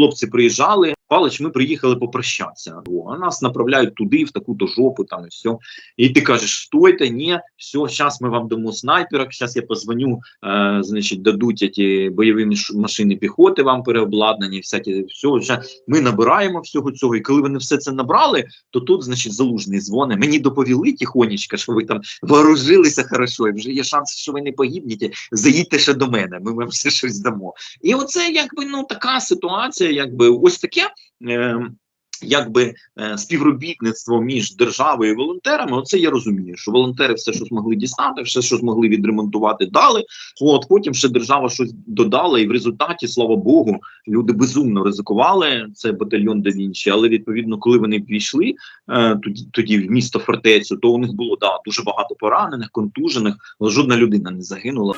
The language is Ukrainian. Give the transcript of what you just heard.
хлопці приїжджали. Палич, ми приїхали попрощатися. А нас направляють туди, в таку-то жопу, там і все. І ти кажеш, стойте, ні, все, зараз ми вам дамо снайперок, зараз я позвоню, е, значить, дадуть ті бойові машини піхоти вам переобладнані, всякі, все, ми набираємо всього цього. І коли вони все це набрали, то тут, значить, залужний дзвони. Мені доповіли тихонечко, що ви там вооружилися хорошо, і вже є шанс, що ви не погибнете. Заїдьте ще до мене, ми вам все щось дамо. І оце якби ну така ситуація, якби ось таке. Е, Якби е, співробітництво між державою і волонтерами, оце я розумію, що волонтери все, що змогли дістати, все, що змогли відремонтувати, дали. От потім ще держава щось додала, і в результаті, слава Богу, люди безумно ризикували. Це батальйон да Вінчі, але відповідно, коли вони пішли е, тоді, тоді в місто фортецю, то у них було да дуже багато поранених, контужених, але жодна людина не загинула.